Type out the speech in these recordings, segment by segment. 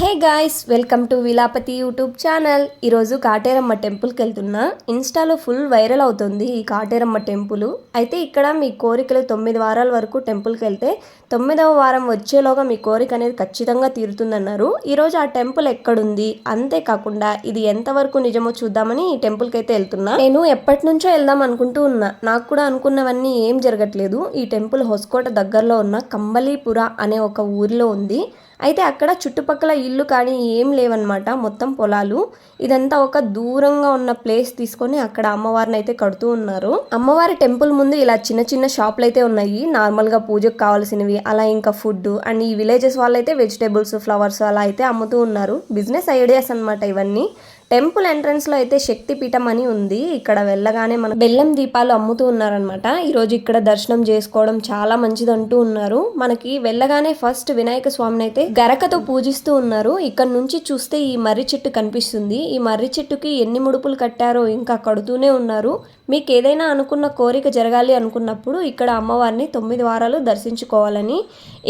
Hey guys welcome to Vilapathi YouTube channel. ఈరోజు కాటేరమ్మ టెంపుల్కి వెళ్తున్నా. ఇన్స్టాలో ఫుల్ వైరల్ అవుతుంది ఈ కాటేరమ్మ టెంపుల్. అయితే ఇక్కడ మీ కోరికలు తొమ్మిది వారాల వరకు టెంపుల్కి వెళ్తే తొమ్మిదవ వారం వచ్చేలోగా మీ కోరిక అనేది ఖచ్చితంగా తీరుతుందన్నారు. ఈరోజు ఆ టెంపుల్ ఎక్కడుంది? అంతేకాకుండా ఇది ఎంతవరకు నిజమో చూద్దామని ఈ టెంపుల్కి అయితే వెళ్తున్నా. నేను ఎప్పటి నుంచో వెళ్దాం అనుకుంటూ ఉన్నా. నాకు కూడా అనుకున్నవన్నీ ఏం జరగట్లేదు. ఈ టెంపుల్ హొస్కోట దగ్గరలో ఉన్న కంబలీపుర అనే ఒక ఊరిలో ఉంది. అయితే అక్కడ చుట్టుపక్కల ఇల్లు కానీ ఏం లేవన్నమాట మొత్తం పొలాలు. ఇదంతా ఒక దూరంగా ఉన్న ప్లేస్ తీసుకొని అక్కడ అమ్మవారిని అయితే కడుతూ ఉన్నారు. అమ్మవారి టెంపుల్ ముందు ఇలా చిన్న చిన్న షాపులు అయితే ఉన్నాయి. నార్మల్గా పూజకు కావాల్సినవి అలా ఇంకా ఫుడ్ అండ్ ఈ విలేజెస్ వాళ్ళైతే వెజిటేబుల్స్ ఫ్లవర్స్ అలా అయితే అమ్ముతూ ఉన్నారు. బిజినెస్ ఐడియాస్ అనమాట ఇవన్నీ. టెంపుల్ ఎంట్రన్స్లో అయితే శక్తి పీఠం అని ఉంది. ఇక్కడ వెళ్ళగానే మన బెల్లం దీపాలు అమ్ముతూ ఉన్నారనమాట ఈరోజు ఇక్కడ దర్శనం చేసుకోవడం చాలా మంచిది అంటూ ఉన్నారు. మనకి వెళ్ళగానే ఫస్ట్ వినాయక స్వామిని అయితే గరకతో పూజిస్తూ ఉన్నారు. ఇక్కడ నుంచి చూస్తే ఈ మర్రి చెట్టు కనిపిస్తుంది. ఈ మర్రి చెట్టుకి ఎన్ని ముడుపులు కట్టారో ఇంకా కడుతూనే ఉన్నారు. మీకు ఏదైనా అనుకున్న కోరిక జరగాలి అనుకున్నప్పుడు ఇక్కడ అమ్మవారిని తొమ్మిది వారాలు దర్శించుకోవాలని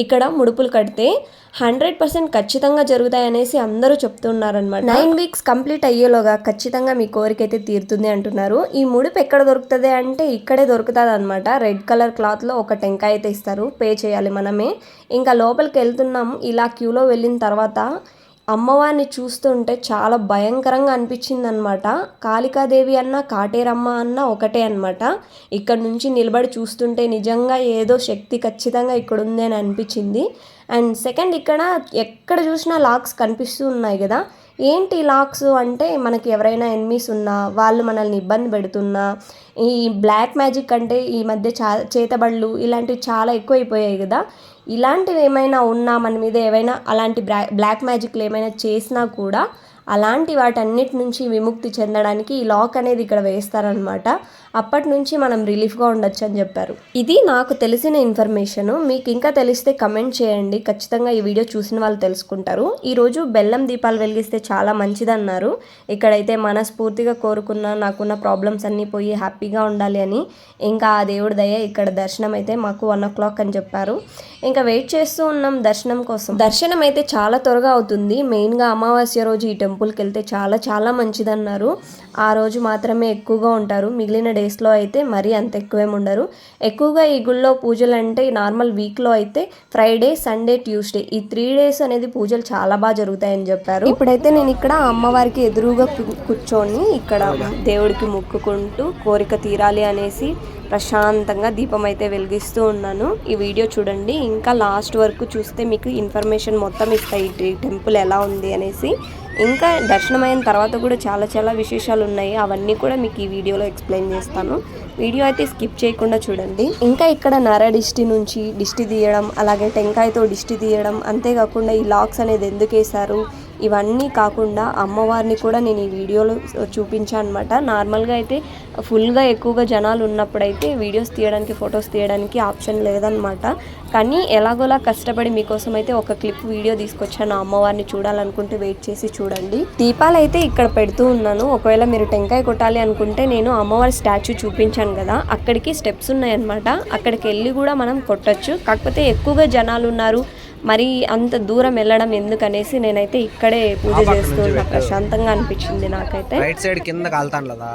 ఇక్కడ ముడుపులు కడితే హండ్రెడ్ పర్సెంట్ ఖచ్చితంగా జరుగుతాయనేసి అందరూ చెప్తున్నారనమాట నైన్ వీక్స్ కంప్లీట్ అయ్యేలోగా ఖచ్చితంగా మీ కోరిక అయితే తీరుతుంది అంటున్నారు. ఈ ముడుపు ఎక్కడ దొరుకుతుంది అంటే ఇక్కడే దొరుకుతుంది అనమాట రెడ్ కలర్ క్లాత్లో ఒక టెంకాయ అయితే ఇస్తారు. పే చేయాలి మనమే. ఇంకా లోపలికి వెళ్తున్నాం ఇలా క్యూలో వెళ్ళిన తర్వాత అమ్మవారిని చూస్తుంటే చాలా భయంకరంగా అనిపించింది అనమాట కాళికాదేవి అన్న కాటేరమ్మ అన్న ఒకటే అనమాట ఇక్కడ నుంచి నిలబడి చూస్తుంటే నిజంగా ఏదో శక్తి ఖచ్చితంగా ఇక్కడ ఉంది అని అనిపించింది. అండ్ సెకండ్ ఇక్కడ ఎక్కడ చూసినా లాక్స్ కనిపిస్తూ ఉన్నాయి కదా. ఏంటి లాక్స్ అంటే మనకి ఎవరైనా ఎన్మీస్ ఉన్నా వాళ్ళు మనల్ని ఇబ్బంది పెడుతున్నా ఈ బ్లాక్ మ్యాజిక్ అంటే ఈ మధ్య చా చేతబళ్ళు ఇలాంటివి చాలా ఎక్కువైపోయాయి కదా. ఇలాంటివి ఏమైనా ఉన్నా మన మీద ఏమైనా అలాంటి బ్లా బ్లాక్ మ్యాజిక్లు ఏమైనా చేసినా కూడా అలాంటి వాటన్నిటి నుంచి విముక్తి చెందడానికి ఈ లాక్ అనేది ఇక్కడ వేస్తారనమాట అప్పటి నుంచి మనం రిలీఫ్గా ఉండొచ్చు అని చెప్పారు. ఇది నాకు తెలిసిన ఇన్ఫర్మేషన్. మీకు ఇంకా తెలిస్తే కమెంట్ చేయండి. ఖచ్చితంగా ఈ వీడియో చూసిన వాళ్ళు తెలుసుకుంటారు. ఈరోజు బెల్లం దీపాలు వెలిగిస్తే చాలా మంచిదన్నారు. ఇక్కడైతే మనస్ఫూర్తిగా కోరుకున్న నాకున్న ప్రాబ్లమ్స్ అన్నీ పోయి హ్యాపీగా ఉండాలి అని ఇంకా ఆ దేవుడి దయ ఇక్కడ దర్శనం అయితే మాకు వన్ ఓ క్లాక్ అని చెప్పారు. ఇంకా వెయిట్ చేస్తూ ఉన్నాం దర్శనం కోసం. దర్శనం అయితే చాలా త్వరగా అవుతుంది. మెయిన్గా అమావాస్య రోజు ఈ టెంపుల్కి వెళ్తే చాలా చాలా మంచిదన్నారు. ఆ రోజు మాత్రమే ఎక్కువగా ఉంటారు. మిగిలిన డేస్లో అయితే మరీ అంత ఎక్కువేమి ఉండరు. ఎక్కువగా ఈ గుళ్ళో పూజలు అంటే నార్మల్ వీక్లో అయితే ఫ్రైడే సండే ట్యూస్డే. ఈ త్రీ డేస్ అనేది పూజలు చాలా బాగా జరుగుతాయని చెప్పారు. ఇప్పుడైతే నేను ఇక్కడ అమ్మవారికి ఎదురుగా కూర్చొని ఇక్కడ దేవుడికి మొక్కుకుంటూ కోరిక తీరాలి అనేసి ప్రశాంతంగా దీపం అయితే వెలిగిస్తూ ఉన్నాను. ఈ వీడియో చూడండి. ఇంకా లాస్ట్ వరకు చూస్తే మీకు ఇన్ఫర్మేషన్ మొత్తం ఇస్తాయి. ఈ టెంపుల్ ఎలా ఉంది అనేసి. ఇంకా దర్శనం అయిన తర్వాత కూడా చాలా చాలా విశేషాలు ఉన్నాయి. అవన్నీ కూడా మీకు ఈ వీడియోలో ఎక్స్ప్లెయిన్ చేస్తాను. వీడియో అయితే స్కిప్ చేయకుండా చూడండి. ఇంకా ఇక్కడ నర దిష్టి నుంచి దిష్టి తీయడం అలాగే టెంకాయతో దిష్టి తీయడం అంతేకాకుండా ఈ లాక్స్ అనేది ఎందుకు వేశారు ఇవన్నీ కాకుండా అమ్మవారిని కూడా నేను ఈ వీడియోలో చూపించాను అనమాట నార్మల్గా అయితే ఫుల్గా ఎక్కువగా జనాలు ఉన్నప్పుడైతే వీడియోస్ తీయడానికి ఫొటోస్ తీయడానికి ఆప్షన్ లేదనమాట. కానీ ఎలాగోలా కష్టపడి మీకోసం అయితే ఒక క్లిప్ వీడియో తీసుకొచ్చాను. అమ్మవారిని చూడాలనుకుంటే వెయిట్ చేసి చూడండి. దీపాలు అయితే ఇక్కడ పెడుతూ ఉన్నాను. ఒకవేళ మీరు టెంకాయ కొట్టాలి అనుకుంటే నేను అమ్మవారి స్టాచ్యూ చూపించాను కదా అక్కడికి స్టెప్స్ ఉన్నాయన్నమాట. అక్కడికి వెళ్ళి కూడా మనం కొట్టచ్చు. కాకపోతే ఎక్కువగా జనాలు ఉన్నారు. మరి అంత దూరం వెళ్ళడం ఎందుకనేసి నేనైతే ఇక్కడే పూజ చేస్తూ ప్రశాంతంగా అనిపించింది నాకైతే. రైట్ సైడ్ కింద కాలుతాను కదా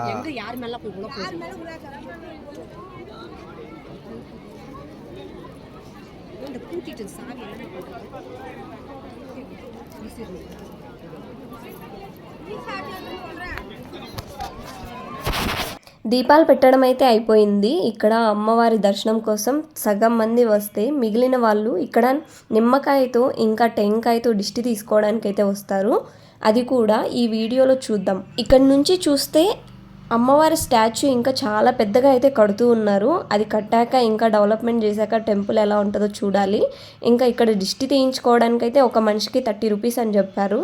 దీపాలు పెట్టడం అయితే అయిపోయింది. ఇక్కడ అమ్మవారి దర్శనం కోసం సగం మంది వస్తే మిగిలిన వాళ్ళు ఇక్కడ నిమ్మకాయతో ఇంకా టెంకాయతో దిష్టి తీసుకోవడానికి అయితే వస్తారు. అది కూడా ఈ వీడియోలో చూద్దాం. ఇక్కడ నుంచి చూస్తే అమ్మవారి స్టాచ్యూ ఇంకా చాలా పెద్దగా అయితే కడుతూ ఉన్నారు. అది కట్టాక ఇంకా డెవలప్మెంట్ చేశాక టెంపుల్ ఎలా ఉంటుందో చూడాలి. ఇంకా ఇక్కడ దిష్టి తీయించుకోవడానికి అయితే ఒక మనిషికి థర్టీ రూపీస్ అని చెప్పారు.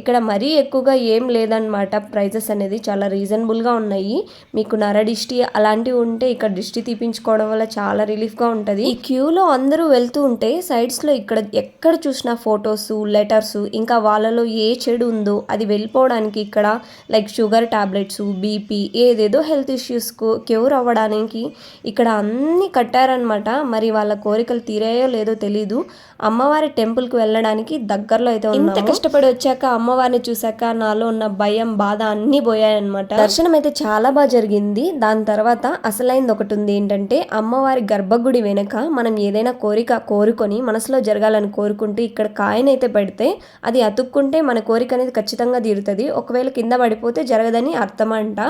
ఇక్కడ మరీ ఎక్కువగా ఏం లేదనమాట ప్రైజెస్ అనేది చాలా రీజనబుల్గా ఉన్నాయి. మీకు నర దిష్టి అలాంటివి ఉంటే ఇక్కడ దిష్టి తీపించుకోవడం వల్ల చాలా రిలీఫ్గా ఉంటుంది. ఈ క్యూలో అందరూ వెళ్తూ ఉంటే సైడ్స్లో ఇక్కడ ఎక్కడ చూసినా ఫొటోస్ లెటర్స్ ఇంకా వాళ్ళలో ఏ చెడు ఉందో అది వెళ్ళిపోవడానికి ఇక్కడ లైక్ షుగర్ టాబ్లెట్స్ బీపీ ఏదేదో హెల్త్ ఇష్యూస్కు క్యూర్ అవ్వడానికి ఇక్కడ అన్నీ కట్టారనమాట మరి వాళ్ళ కోరికలు తీరాయో లేదో తెలీదు. అమ్మవారి టెంపుల్కి వెళ్ళడానికి దగ్గరలో అయితే ఇంత కష్టపడి వచ్చాక అమ్మవారిని చూశాక నాలో ఉన్న భయం బాధ అన్నీ పోయాయన్నమాట. దర్శనం అయితే చాలా బాగా జరిగింది. దాని తర్వాత అసలైంది ఒకటి ఉంది ఏంటంటే అమ్మవారి గర్భగుడి వెనుక మనం ఏదైనా కోరిక కోరుకొని మనసులో జరగాలని కోరుకుంటే ఇక్కడ కాయనైతే పెడితే అది అతుక్కుంటే మన కోరిక అనేది ఖచ్చితంగా తీరుతుంది. ఒకవేళ కింద పడిపోతే జరగదని అర్థం అంట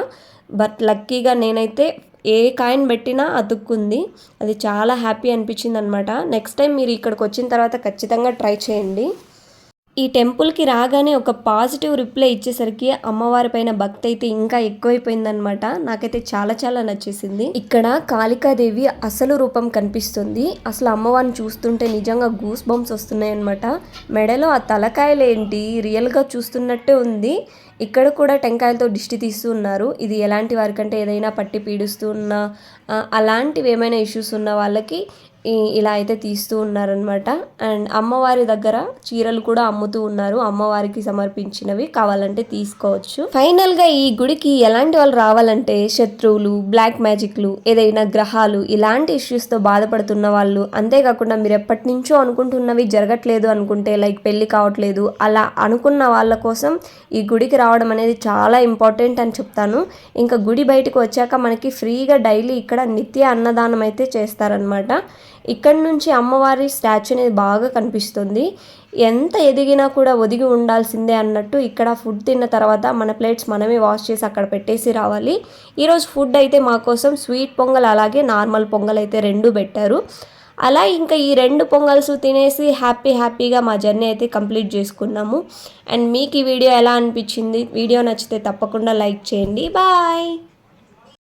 బట్ లక్కీగా నేనైతే ఏ కాయిన్ పెట్టినా అతుక్కుంది. అది చాలా హ్యాపీ అనిపించింది అనమాట నెక్స్ట్ టైం మీరు ఇక్కడికి వచ్చిన తర్వాత ఖచ్చితంగా ట్రై చేయండి. ఈ టెంపుల్కి రాగానే ఒక పాజిటివ్ రిప్లై ఇచ్చేసరికి అమ్మవారి పైన భక్తి అయితే ఇంకా ఎక్కువైపోయిందనమాట నాకైతే చాలా చాలా నచ్చేసింది. ఇక్కడ కాళికాదేవి అసలు రూపం కనిపిస్తుంది. అసలు అమ్మవారిని చూస్తుంటే నిజంగా గూస్ బంప్స్ వస్తున్నాయి అనమాట మెడలో ఆ తలకాయలు ఏంటి రియల్గా చూస్తున్నట్టే ఉంది. ఇక్కడ కూడా టెంకాయలతో దిష్టి తీస్తూ ఉన్నారు. ఇది ఎలాంటి వారికంటే ఏదైనా పట్టి పీడిస్తున్న అలాంటివి ఏమైనా ఇష్యూస్ ఉన్న వాళ్ళకి ఇలా అయితే తీస్తూ ఉన్నారనమాట అండ్ అమ్మవారి దగ్గర చీరలు కూడా అమ్ముతూ ఉన్నారు. అమ్మవారికి సమర్పించినవి కావాలంటే తీసుకోవచ్చు. ఫైనల్గా ఈ గుడికి ఎలాంటి వాళ్ళు రావాలంటే శత్రువులు బ్లాక్ మ్యాజిక్లు ఏదైనా గ్రహాలు ఇలాంటి ఇష్యూస్తో బాధపడుతున్న వాళ్ళు అంతేకాకుండా మీరు ఎప్పటి నుంచో అనుకుంటున్నవి జరగట్లేదు అనుకుంటే లైక్ పెళ్ళి కావట్లేదు అలా అనుకున్న వాళ్ళ కోసం ఈ గుడికి రావడం అనేది చాలా ఇంపార్టెంట్ అని చెప్తాను. ఇంకా గుడి బయటకు వచ్చాక మనకి ఫ్రీగా డైలీ ఇక్కడ నిత్య అన్నదానం అయితే చేస్తారనమాట ఇక్కడ నుంచి అమ్మవారి స్టాచ్యూ అనేది బాగా కనిపిస్తుంది. ఎంత ఎదిగినా కూడా ఒదిగి ఉండాల్సిందే అన్నట్టు ఇక్కడ ఫుడ్ తిన్న తర్వాత మన ప్లేట్స్ మనమే వాష్ చేసి అక్కడ పెట్టేసి రావాలి. ఈరోజు ఫుడ్ అయితే మా కోసం స్వీట్ పొంగల్ అలాగే నార్మల్ పొంగల్ అయితే రెండు పెట్టారు. అలా ఇంకా ఈ రెండు పొంగల్స్ తినేసి హ్యాపీ హ్యాపీగా మా జర్నీ అయితే కంప్లీట్ చేసుకున్నాము. అండ్ మీకు ఈ వీడియో ఎలా అనిపించింది? వీడియో నచ్చితే తప్పకుండా లైక్ చేయండి. బాయ్